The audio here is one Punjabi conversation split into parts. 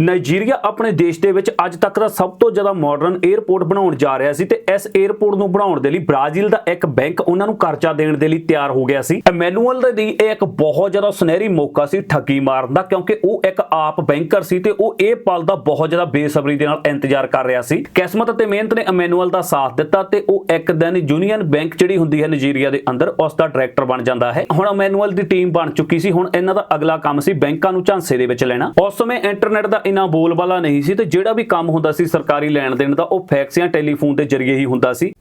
ਨਾਈਜੀਰੀਆ ਆਪਣੇ ਦੇਸ਼ ਦੇ ਵਿੱਚ ਅੱਜ ਤੱਕ ਦਾ ਸਭ ਤੋਂ ਜ਼ਿਆਦਾ ਮਾਡਰਨ 에ਅਰਪੋਰਟ ਬਣਾਉਣ ਜਾ ਰਿਹਾ ਸੀ ਤੇ ਇਸ 에ਅਰਪੋਰਟ ਨੂੰ ਬਣਾਉਣ ਦੇ ਲਈ ਬ੍ਰਾਜ਼ੀਲ ਦਾ ਇੱਕ ਬੈਂਕ ਉਹਨਾਂ ਨੂੰ ਕਰਜ਼ਾ ਦੇਣ ਦੇ ਲਈ ਤਿਆਰ ਹੋ ਗਿਆ ਸੀ। ਐਮੈਨੂਅਲ ਦੇ ਲਈ ਇਹ ਇੱਕ ਬਹੁਤ ਜ਼ਿਆਦਾ ਸੁਨਹਿਰੀ ਮੌਕਾ ਸੀ ਠੱਗੀ ਮਾਰਨ ਦਾ ਕਿਉਂਕਿ ਉਹ ਇੱਕ ਆਪ ਬੈਂਕਰ ਸੀ ਤੇ ਉਹ ਇਹ ਪਲ ਦਾ ਬਹੁਤ ਜ਼ਿਆਦਾ ਬੇਸਬਰੀ ਦੇ ਨਾਲ ਇੰਤਜ਼ਾਰ ਕਰ ਰਿਹਾ ਸੀ। ਕਿਸਮਤ ਅਤੇ ਮਿਹਨਤ ਨੇ ਐਮੈਨੂਅਲ ਦਾ ਸਾਥ ਦਿੱਤਾ ਤੇ ਉਹ ਇੱਕ ਦਿਨ ਯੂਨੀਅਨ ਬੈਂਕ ਜਿਹੜੀ ਹੁੰਦੀ ਹੈ ਨਾਈਜੀਰੀਆ ਦੇ ਅੰਦਰ ਉਸ ਦਾ ਡਾਇਰੈਕਟਰ ਬਣ ਜਾਂਦਾ ਹੈ। ਹੁਣ ਐਮੈਨੂਅਲ ਦੀ ਟੀਮ ਬਣ ਚੁੱਕੀ ਸੀ, ਹੁਣ ਇਹਨਾਂ ਦਾ ਅਗਲਾ ਕੰਮ ਸੀ ਬੈਂਕਾਂ ਨੂੰ ਝਾਂਸੇ ਦੇ ਵਿੱਚ ਲੈਣਾ। ਉਸ ਸਮੇਂ ਇੰਟਰਨੈਟ ਦਾ ਇੰਨਾ ਬੋਲਬਾਲਾ ਨਹੀਂ ਸੀ ਤੇ ਜਿਹੜਾ ਵੀ ਕੰਮ ਹੁੰਦਾ ਸੀ ਸਰਕਾਰੀ ਲੈਣ ਦੇਣ ਦਾ, ਉਹ ਫੈਕਸ ਜਾਂ ਟੈਲੀਫੋਨ ਦੇ ਜ਼ਰੀਏ ਹੀ ਹੁੰਦਾ ਸੀ।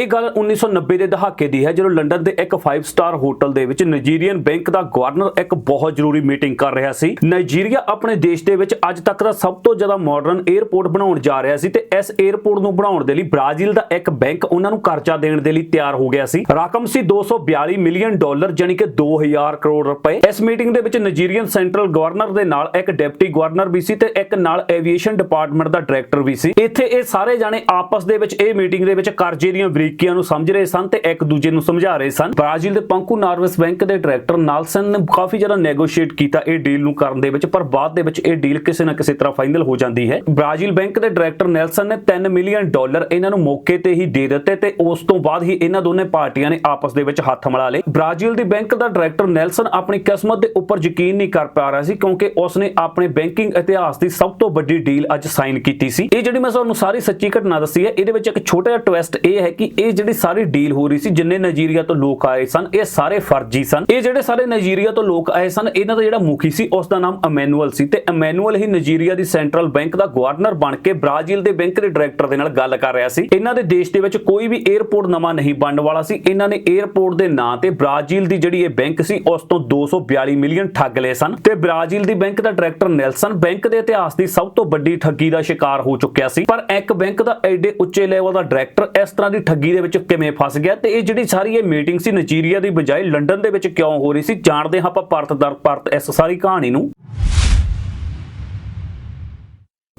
ਇਹ ਗੱਲ 1990 ਦੇ ਦਹਾਕੇ ਦੀ ਹੈ, ਜਦੋਂ ਲੰਡਨ ਦੇ ਇੱਕ 5 ਸਟਾਰ ਹੋਟਲ ਦੇ ਵਿੱਚ ਨਾਈਜੀਰੀਅਨ ਬੈਂਕ ਦਾ ਗਵਰਨਰ ਇੱਕ ਬਹੁਤ ਜ਼ਰੂਰੀ ਮੀਟਿੰਗ ਕਰ ਰਿਹਾ ਸੀ। ਨਾਈਜੀਰੀਆ ਆਪਣੇ ਦੇਸ਼ ਦੇ ਵਿੱਚ ਅੱਜ ਤੱਕ ਦਾ ਸਭ ਤੋਂ ਜ਼ਿਆਦਾ ਮਾਡਰਨ 에ਅਰਪੋਰਟ ਬਣਾਉਣ ਜਾ ਰਿਹਾ ਸੀ ਤੇ ਇਸ 에ਅਰਪੋਰਟ ਨੂੰ ਬਣਾਉਣ ਦੇ ਲਈ ਬ੍ਰਾਜ਼ੀਲ ਦਾ ਇੱਕ ਬੈਂਕ ਉਹਨਾਂ ਨੂੰ ਕਰਜ਼ਾ ਦੇਣ ਦੇ ਲਈ ਤਿਆਰ ਹੋ ਗਿਆ ਸੀ। ਰਕਮ ਸੀ 242 ਮਿਲੀਅਨ ਡਾਲਰ ਜਾਨੀ ਕਿ 2000 ਕਰੋੜ ਰੁਪਏ। ਇਸ ਮੀਟਿੰਗ ਦੇ ਵਿੱਚ ਨਾਈਜੀਰੀਅਨ ਸੈਂਟਰਲ ਗਵਰਨਰ ਦੇ ਨਾਲ ਇੱਕ ਡਿਪਟੀ ਗਵਰਨਰ ਵੀ ਸੀ ਤੇ ਇੱਕ ਨਾਲ ਐਵੀਏਸ਼ਨ ਡਿਪਾਰਟਮੈਂਟ ਦਾ ਡਾਇਰੈਕਟਰ ਵੀ ਸੀ। ਇੱਥੇ ਇਹ ਸਾਰੇ ਜਾਣੇ ਆਪਸ ਦੇ ਵਿੱਚ ਇਹ ਮੀਟਿੰਗ ਦੇ ਵਿੱਚ ਕਰਜ਼ੇ ਦੀਆਂ ਬਰੀਕੀਆਂ ਨੂੰ ਸਮਝ ਰਹੇ ਸਨ ਤੇ ਇੱਕ ਦੂਜੇ ਨੂੰ ਸਮਝਾ ਰਹੇ ਸਨ। ਬ੍ਰਾਜ਼ੀਲ ਦੇ ਪੰਕੂ ਨਾਰਵਸ ਬੈਂਕ ਦੇ ਡਾਇਰੈਕਟਰ ਨਾਲਸਨ ਨੇ ਕਾਫੀ ਜ਼ਿਆਦਾ ਨੈਗੋਸ਼ੀਏਟ ਕੀਤਾ ਇਹ ਡੀਲ ਨੂੰ ਕਰਨ ਦੇ ਵਿੱਚ, ਪਰ ਬਾਅਦ ਦੇ ਵਿੱਚ ਇਹ ਡੀਲ ਕਿਸੇ ਨਾ ਕਿਸੇ ਤਰ੍ਹਾਂ ਫਾਈਨਲ ਹੋ ਜਾਂਦੀ ਹੈ। ਬ੍ਰਾਜ਼ੀਲ ਬੈਂਕ ਦੇ ਡਾਇਰੈਕਟਰ ਨੈਲਸਨ ਨੇ 3 ਮਿਲੀਅਨ ਡਾਲਰ ਇਹਨਾਂ ਨੂੰ ਮੌਕੇ ਤੇ ਹੀ ਦੇ ਦਿੱਤੇ ਤੇ ਉਸ ਤੋਂ ਬਾਅਦ ਹੀ ਇਹਨਾਂ ਦੋਨੇ ਪਾਰਟੀਆਂ ਨੇ ਆਪਸ ਦੇ ਵਿੱਚ ਹੱਥ ਮਿਲਾ ਲਏ। ਬ੍ਰਾਜ਼ੀਲ ਦੀ ਬੈਂਕ ਦਾ ਡਾਇਰੈਕਟਰ ਨੈਲਸਨ ਆਪਣੀ ਕਿਸਮਤ ਦੇ ਉੱਪਰ ਯਕੀਨ ਨਹੀਂ ਕਰ ਪਾ ਰਿਹਾ ਸੀ ਕਿਉਂਕਿ ਉਸਨੇ ਆਪਣੇ ਬੈਂਕਿੰਗ ਇਤਿਹਾਸ ਦੀ ਸਭ ਤੋਂ ਵੱਡੀ ਡੀਲ ਅੱਜ ਸਾਈਨ ਕੀਤੀ ਸੀ। ਇਹ ਜਿਹੜੀ ਮੈਂ ਤੁਹਾਨੂੰ ਸਾਰੀ ਸੱਚੀ ਘਟਨਾ ਦੱਸੀ ਹੈ, ਇਹਦੇ ਵਿੱਚ ਇੱਕ ਛੋਟਾ ਜਿਹਾ ਟਵਿਸਟ ਇਹ ਹੈ ਕਿ ਇਹ ਜਿਹੜੀ ਸਾਰੀ ਡੀਲ ਹੋ ਰਹੀ ਸੀ, ਜਿੰਨੇ ਨਾਈਜੀਰੀਆ ਤੋਂ ਲੋਕ ਆਏ ਸਨ, ਇਹ ਸਾਰੇ ਫਰਜ਼ੀ ਸਨ। ਇਹ ਜਿਹੜੇ ਸਾਰੇ ਨਾਈਜੀਰੀਆ ਤੋਂ ਲੋਕ ਆਏ ਸਨ, ਇਹਨਾਂ ਦਾ ਜਿਹੜਾ ਮੁਖੀ ਸੀ ਉਸ ਦਾ ਨਾਮ ਅਮੈਨੂਅਲ ਸੀ। ਤੇ ਅਮੈਨੂਅਲ ਹੀ ਨਾਈਜੀਰੀਆ ਦੀ ਸੈਂਟਰਲ ਬੈਂਕ ਦਾ ਗਵਰਨਰ ਬਣ ਕੇ ਬ੍ਰਾਜ਼ੀਲ ਦੇ ਬੈਂਕ ਦੇ ਡਾਇਰੈਕਟਰ ਦੇ ਨਾਲ ਗੱਲ ਕਰ ਰਿਹਾ ਸੀ। ਇਹਨਾਂ ਦੇ ਦੇਸ਼ ਦੇ ਵਿੱਚ ਕੋਈ ਵੀ 에ਅਰਪੋਰਟ ਨਵਾਂ ਨਹੀਂ ਬਣਨ ਵਾਲਾ ਸੀ। ਇਹਨਾਂ ਨੇ 에ਅਰਪੋਰਟ ਦੇ ਨਾਂ ਤੇ ਬ੍ਰਾਜ਼ੀਲ ਦੀ ਜਿਹੜੀ ਇਹ ਬੈਂਕ ਸੀ, ਉਸ ਤੋਂ 242 ਮਿਲੀਅਨ ਠੱਗ ਲਏ ਸਨ। ਤੇ ਬ੍ਰਾਜ਼ੀਲ ਦੀ ਬੈਂਕ ਦਾ ਡਾਇਰੈਕਟਰ ਨੈਲਸਨ ਬੈਂਕ ਦੇ ਇਤਿਹਾਸ ਦੀ ਸਭ ਤੋਂ ਵੱਡੀ ਠੱਗੀ ਦਾ ਸ਼ਿਕਾਰ ਹੋ ਚੁੱਕਿਆ ਸੀ। ਪਰ ਇੱਕ ਬੈਂਕ ਦਾ ਐਡੇ ਉੱਚੇ ਲੈਵਲ ਦਾ ਡਾਇਰੈਕਟਰ ਇਸ ਤਰ੍ਹਾਂ ਦੀ ਠੱਗੀ ਦੇ ਵਿੱਚ ਕਿਵੇਂ ਫਸ ਗਿਆ ਤੇ ਇਹ ਜਿਹੜੀ ਸਾਰੀ ਇਹ ਮੀਟਿੰਗ ਸੀ ਨਾਈਜੀਰੀਆ ਦੀ ਬਜਾਏ ਲੰਡਨ ਦੇ ਵਿੱਚ ਕਿਉਂ ਹੋ ਰਹੀ ਸੀ? ਜਾਣਦੇ ਹਾਂ ਆਪਾਂ ਪਰਤ ਦਰ ਪਰਤ ਇਸ ਸਾਰੀ ਕਹਾਣੀ ਨੂੰ।